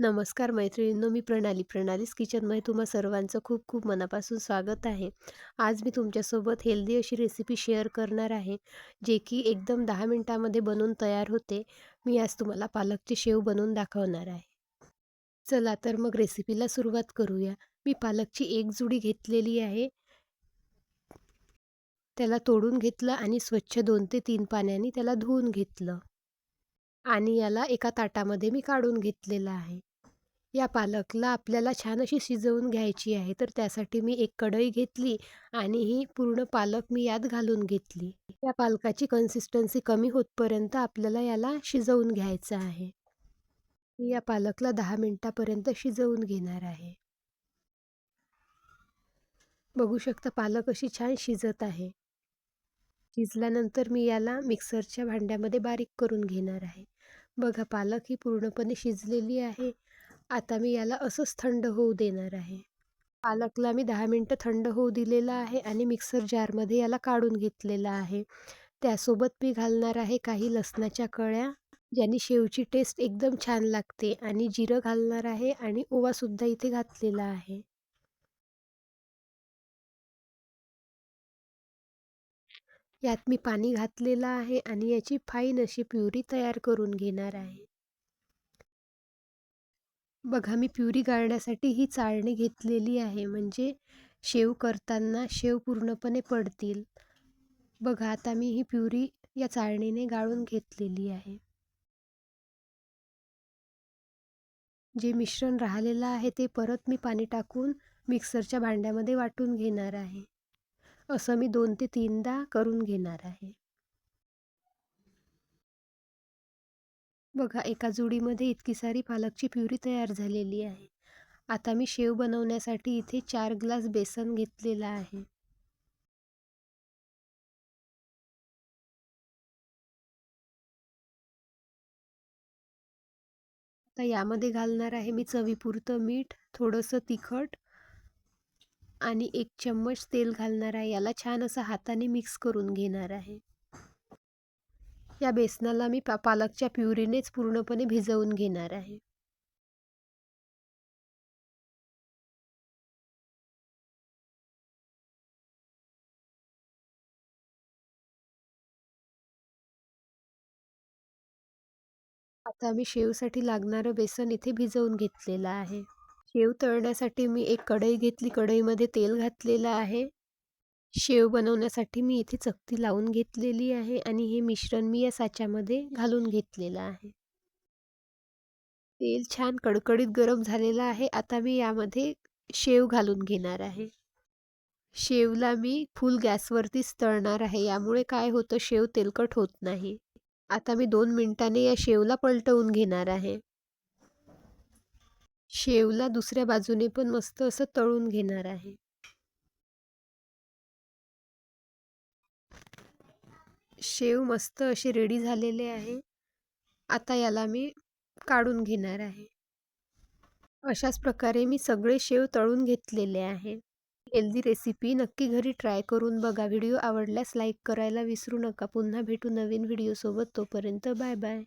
नमस्कार मैत्रिणींनो मी प्रणाली. प्रणालीस किचनमध्ये तुम्हा सर्वांचं खूप खूप मनापासून स्वागत आहे. आज मी तुमच्यासोबत हेल्दी अशी रेसिपी शेअर करणार आहे जे की एकदम दहा मिनटामध्ये बनवून तयार होते. मी आज तुम्हाला पालकची शेव बनवून दाखवणार आहे. चला तर मग रेसिपीला सुरुवात करूया. मी पालकची एक जुडी घेतलेली आहे. त्याला तोडून घेतलं आणि स्वच्छ दोन ते तीन पाण्याने त्याला धुवून घेतलं. आणि याला एका ताटामध्ये मी काढून घेतलेलं आहे. या पालकला आपल्याला छान अशी शिजवून घ्यायची आहे. तर त्यासाठी मी एक कढई घेतली आणि ही पूर्ण पालक मी यात घालून घेतली. या पालकाची कन्सिस्टन्सी कमी होतपर्यंत आपल्याला याला शिजवून घ्यायचं आहे. मी या पालकला दहा मिनटापर्यंत शिजवून घेणार आहे. बघू शकता पालक अशी छान शिजत आहे. शिजल्यानंतर मी याला मिक्सरच्या भांड्यामध्ये बारीक करून घेणार आहे. बघा पालक ही पूर्णपणे शिजलेली आहे. आता मी याला असंच थंड होऊ देणार आहे. पालकला मी दहा मिनटं थंड होऊ दिलेलं आहे आणि मिक्सर जारमध्ये याला काढून घेतलेलं आहे. त्यासोबत मी घालणार आहे काही लसणाच्या कळ्या ज्याने शेवची टेस्ट एकदम छान लागते आणि जिरं घालणार आहे आणि ओवासुद्धा इथे घातलेला आहे. यात मी पाणी घातलेलं आहे आणि याची फाईन अशी प्युरी तयार करून घेणार आहे. बघा मी प्युरी गाळण्यासाठी ही चाळणी घेतलेली आहे. म्हणजे शेव करताना शेव पूर्णपणे पडतील. बघा आता मी ही प्युरी या चाळणीने गाळून घेतलेली आहे. जे मिश्रण राहिलेलं आहे ते परत मी पाणी टाकून मिक्सरच्या भांड्यामध्ये वाटून घेणार आहे. असं मी दोन ते तीनदा करून घेणार आहे. बघा एका जुडीमध्ये इतकी सारी पालकची प्युरी तयार झालेली आहे. आता मी शेव बनवण्यासाठी इथे चार ग्लास बेसन घेतलेला आहे. आता यामध्ये घालणार आहे मी चवीपुरतं मीठ थोडंसं तिखट आणि एक चम्मच तेल घालणार आहे. याला छान असं हाताने मिक्स करून घेणार आहे. या बेसनाला मी पा पालकच्या प्युरीनेच पूर्णपणे भिजवून घेणार आहे. आता मी शेवसाठी लागणारं बेसन इथे भिजवून घेतलेलं आहे. शेव तळण्यासाठी मी एक कढई घेतली. कढईमध्ये तेल घातलेलं आहे. शेव बनवण्यासाठी मी इथे चकती लावून घेतलेली आहे आणि हे मिश्रण मी या साच्यामध्ये घालून घेतलेलं आहे. तेल छान कडकडीत गरम झालेलं आहे. आता मी यामध्ये शेव घालून घेणार आहे. शेवला मी फुल गॅसवरतीच तळणार आहे. यामुळे काय होतं शेव तेलकट होत नाही. आता मी दोन मिनिटांनी या शेवला पलटवून घेणार आहे. शेवला दुसऱ्या बाजूने पण मस्त असं तळून घेणार आहे. शेव मस्त असे रेडी झालेले आहे. आता याला मी काढून घेणार आहे. अशाच प्रकारे मी सगळे शेव तळून घेतलेले आहे. हेल्दी रेसिपी नक्की घरी ट्राय करून बघा. व्हिडिओ आवडल्यास लाईक करायला विसरू नका. पुन्हा भेटू नवीन व्हिडिओसोबत. तोपर्यंत बाय बाय.